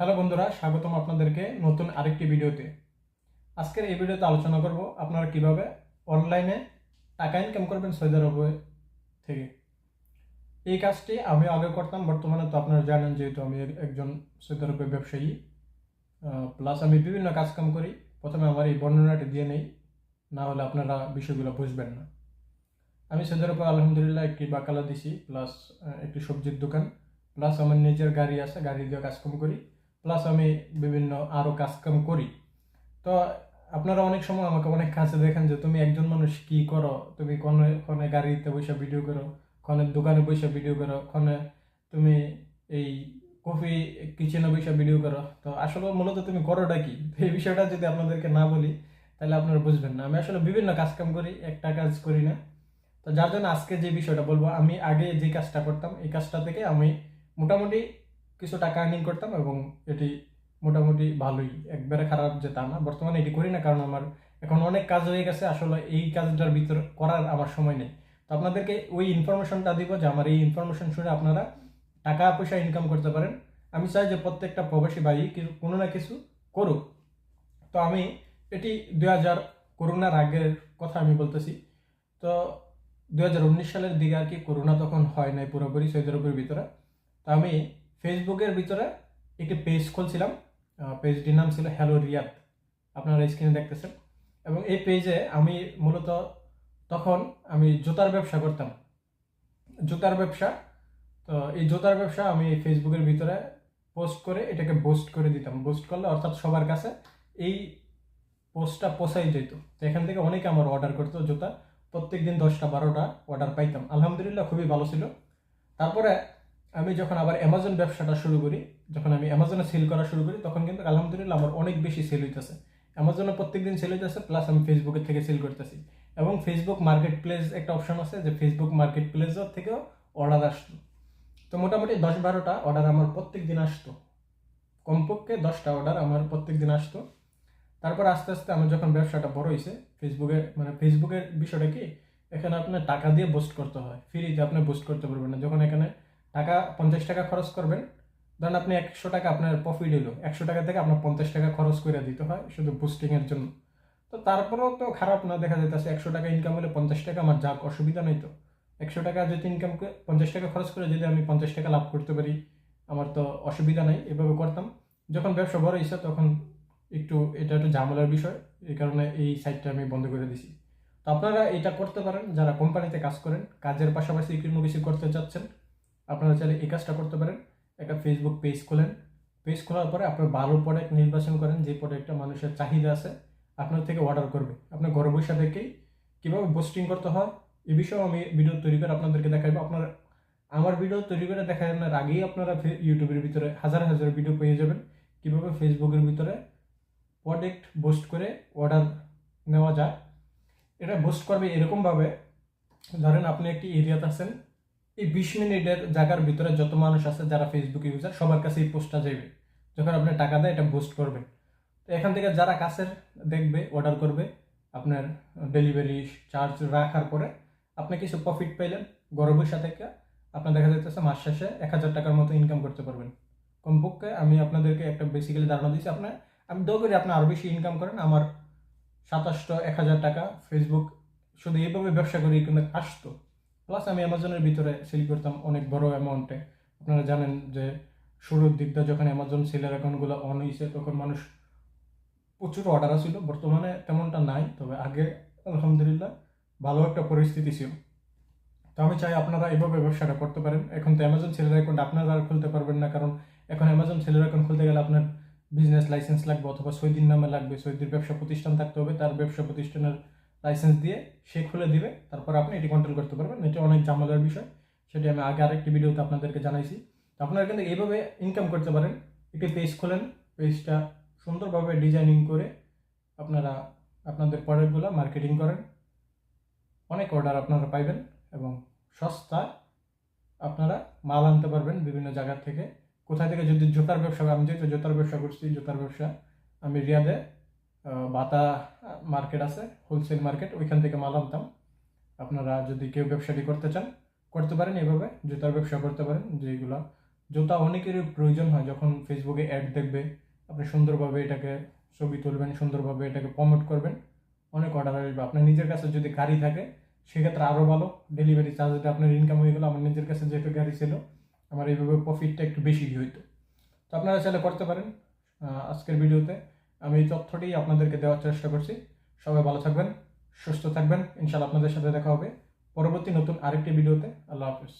Hello বন্ধুরা, স্বাগতম আপনাদেরকে নতুন আরেকটি ভিডিওতে। আজকের এই ভিডিওতে আলোচনা করব আপনারা কীভাবে অনলাইনে টাকা ইনকাম করবেন সৌদি আরবে থেকে। এই কাজটি আমি আগে করতাম, বর্তমানে তো আপনারা জানেন যেহেতু আমি একজন সৌদি আরবের ব্যবসায়ী প্লাস আমি বিভিন্ন কাজকাম করি। প্রথমে আমার এই বর্ণনাটি দিয়ে নেই, না হলে আপনারা বিষয়গুলো বুঝবেন না। আমি সৌদি আরবে আলহামদুলিল্লাহ একটি বাকালা দিছি প্লাস একটি সবজির দোকান প্লাস আমার নিজের গাড়ি আছে, গাড়ি দিয়ে কাজকাম করি। প্লাস আমি বিভিন্ন আরও কাজকাম করি। তো আপনারা অনেক সময় আমাকে অনেক কাছে দেখেন যে তুমি একজন মানুষ কি করো? তুমি কোনে কোনে গাড়িতে বসে ভিডিও করো, কোনে দোকানে বসে ভিডিও করো, কোনে তুমি এই কফি কিচেনে বসে ভিডিও করো। তো আসলে মূলত তুমি করোটা কি? এই বিষয়টা যদি আপনাদেরকে না বলি, তাহলে আপনারা বুঝবেন না। আমি আসলে বিভিন্ন কাজকাম করি, একটা কাজ করি না। তো যার জন্য আজকে যে বিষয়টা বলব, আমি আগে যে কাজটা করতাম, এই কাজটা থেকে আমি মোটামুটি কিছু টাকা আর্নিং করতাম এবং এটি মোটামুটি ভালোই, একবারে খারাপ যে তা না। বর্তমানে এটি করি না কারণ আমার এখন অনেক কাজ হয়ে গেছে, আসলে এই কাজটার ভিতর করার আমার সময় নেই। তো আপনাদেরকে ওই ইনফরমেশনটা দিব যে আমার এই ইনফরমেশন শুনে আপনারা টাকা, পয়সা ইনকাম করতে পারেন। আমি চাই যে প্রত্যেকটা প্রবাসী ভাই কোনো না কিছু করুক। তো আমি এটি দুই হাজার করোনার আগের কথা আমি বলতেছি। তো দু হাজার উনিশ সালের দিকে আর কি করোনা তখন হয় নাই পুরোপুরি সৌদি আরবের ভিতরে। তো আমি ফেসবুকের ভিতরে একটি পেজ খুলছিলাম। পেজটির নাম ছিল হ্যালো রিয়াদ আপনারা স্ক্রিনে দেখতেছেন। এবং এই পেজে আমি মূলত তখন আমি জুতার ব্যবসা করতাম। জুতার ব্যবসা, তো এই জুতার ব্যবসা আমি ফেসবুকের ভিতরে পোস্ট করে এটাকে বুস্ট করে দিতাম। বুস্ট করলে অর্থাৎ সবার কাছে এই পোস্টটা পোষাই যেত। তো এখান থেকে অনেকে আমার অর্ডার করতো জুতা। প্রত্যেক দিন দশটা, বারোটা অর্ডার পাইতাম। আলহামদুলিল্লাহ খুবই ভালো ছিল। তারপরে আমি যখন আবার অ্যামাজন ব্যবসাটা শুরু করি, যখন আমি অ্যামাজনে সেল করা শুরু করি, তখন কিন্তু আলহামদুলিল্লাহ আমার অনেক বেশি সেল হইতেছে। অ্যামাজনে প্রত্যেকদিন সেল হইতেছে প্লাস আমি ফেসবুকের থেকে সেল করতেছি। এবং ফেসবুক মার্কেট প্লেস একটা অপশন আছে যে ফেসবুক মার্কেট প্লেসের থেকেও অর্ডার আসতো। তো মোটামুটি দশ বারোটা অর্ডার আমার প্রত্যেক দিন আসতো। কমপক্ষে দশটা অর্ডার আমার প্রত্যেক দিন আসতো। তারপর আস্তে আস্তে আমার যখন ব্যবসাটা বড় হয়েছে ফেসবুকে মানে ফেসবুকের বিষয়টা কি? এখানে আপনার টাকা দিয়ে বুস্ট করতে হয়। ফ্রিতে আপনি বুস্ট করতে পারবেন না। যখন এখানে টাকা, পঞ্চাশ টাকা খরচ করবেন। ধরেন আপনি একশো টাকা আপনার প্রফিট হলো। একশো টাকা থেকে আপনার পঞ্চাশ টাকা খরচ করে দিতে হয় শুধু বুস্টিংয়ের জন্য। তো তারপরেও তো খারাপ না, দেখা যাইতেছে একশো টাকা ইনকাম হলে পঞ্চাশ টাকা আমার যাক, অসুবিধা নেই তো। একশো টাকা যদি ইনকাম পঞ্চাশ টাকা খরচ করে যদি আমি পঞ্চাশ টাকা লাভ করতে পারি, আমার তো অসুবিধা নাই, এভাবে করতাম। যখন ব্যবসা বড় হয়েছে তখন একটু এটা একটু ঝামেলার বিষয়, এই কারণে এই সাইটটা আমি বন্ধ করে দিছি। তো আপনারা এটা করতে পারেন, যারা কোম্পানিতে কাজ করেন, কাজের পাশাপাশি কোনো কিছু করতে চাচ্ছেন আপনারা চাইলে এই কাজটা করতে পারেন। একটা ফেসবুক পেজ খোলেন। পেজ খোলার পরে আপনার ভালো প্রোডাক্ট নির্বাচন করেন, যে প্রোডাক্টটা মানুষের চাহিদা আছে, আপনার থেকে অর্ডার করবে। আপনার ঘরে বসে থেকেই কীভাবে পোস্টিং করতে হয়, এ বিষয়েও আমি ভিডিও তৈরি করে আপনাদেরকে দেখাবো আপনার, আমার ভিডিও তৈরি করে দেখানোর আগেই আপনারা ইউটিউবের ভিতরে হাজার হাজার ভিডিও পেয়ে যাবেন। কীভাবে ফেসবুকের ভিতরে প্রোডাক্ট বোস্ট করে অর্ডার নেওয়া যায়, এটা বোস্ট করবে এরকমভাবে। ধরেন আপনি একটি এরিয়াতে আছেন এই বিশ মিনিটের জায়গার ভিতরে যত মানুষ আছে, যারা ফেসবুক ইউজার সবার কাছে এই পোস্টটা যাবে যখন আপনি টাকা দেয় এটা বুস্ট করবে। তো এখান থেকে যারা কাছের দেখবে অর্ডার করবে, আপনার ডেলিভারি চার্জ রাখার পরে আপনি কিছু প্রফিট পাইলেন গরম বৈশা থেকে আপনার দেখা যাইতেছে মাস শেষে এক হাজার টাকার মতো ইনকাম করতে পারবেন। কমপক্ষে আমি আপনাদেরকে একটা বেসিক্যালি ধারণা দিচ্ছি আপনার আমি দোয়া করি আপনি আরও বেশি ইনকাম করেন। আমার সাতাশটো এক হাজার টাকা ফেসবুক শুধু এইভাবে ব্যবসা করি কিন্তু আসতো। প্লাস আমি অ্যামাজনের ভিতরে সেল করতাম অনেক বড় অ্যামাউন্টে আপনারা জানেন যে শুরুর দিকটা যখন অ্যামাজন সেলের অ্যাকাউন্টগুলো অন হয়েছে তখন মানুষ প্রচুর অর্ডার আসছিল বর্তমানে তেমনটা নাই, তবে আগে আলহামদুলিল্লাহ ভালো একটা পরিস্থিতি ছিল। তো আমি চাই আপনারা এইভাবে ব্যবসাটা করতে পারেন। এখন তো অ্যামাজন সেলের অ্যাকাউন্ট আপনারা আর খুলতে পারবেন না, কারণ এখন অ্যামাজন সেলের অ্যাকাউন্ট খুলতে গেলে আপনার বিজনেস লাইসেন্স লাগবে অথবা সৈদিন নামে লাগবে। সৈদির ব্যবসা প্রতিষ্ঠান থাকতে হবে, তার ব্যবসা প্রতিষ্ঠানের লাইসেন্স দিয়ে সে খুলে দিবে, তারপর আপনি এটি কন্ট্রোল করতে পারবেন। এটা অনেক ঝামেলার বিষয়, সেটি আমি আগে আরেকটি ভিডিওতে আপনাদেরকে জানাইছি। তো আপনারা কিন্তু এইভাবে ইনকাম করতে পারেন। একটি পেজ খোলেন পেজটা সুন্দরভাবে ডিজাইনিং করে আপনারা আপনাদের প্রোডাক্টগুলো মার্কেটিং করেন। অনেক অর্ডার আপনারা পাইবেন এবং সস্তা আপনারা মাল আনতে পারবেন বিভিন্ন জায়গা থেকে। কোথায় থেকে যদি জুতার ব্যবসা, আমি যেহেতু জুতার ব্যবসা করছি, জুতার ব্যবসা আমি রিয়াদে বাতা মার্কেট আছে হোলসেল মার্কেট ওইখান থেকে মাল আনতাম। আপনারা যদি কেউ ব্যবসাটি করতে চান, করতে পারেন এভাবে, জুতার ব্যবসা করতে পারেন, যেগুলো জুতা অনেকেরই প্রয়োজন হয়, যখন ফেসবুকে অ্যাড দেখবে, আপনি সুন্দরভাবে এটাকে ছবি তুলবেন, সুন্দরভাবে এটাকে প্রমোট করবেন, অনেক অর্ডার আসবে। আপনার নিজের কাছে যদি গাড়ি থাকে, সেক্ষেত্রে আরও ভালো। ডেলিভারি চার্জটা আপনার ইনকাম হয়ে গেলো, আমার নিজের কাছে যেহেতু গাড়ি ছিল, আমার এইভাবে প্রফিটটা একটু বেশি হইতো। তো আপনারা চাইলে করতে পারেন আজকের ভিডিওতে। আমি এই তথ্যটি আপনাদেরকে দেওয়ার চেষ্টা করছি। সবাই ভালো থাকবেন, সুস্থ থাকবেন। ইনশাআল্লাহ আপনাদের সাথে দেখা হবে পরবর্তী নতুন আরেকটি ভিডিওতে। আল্লাহ হাফিজ।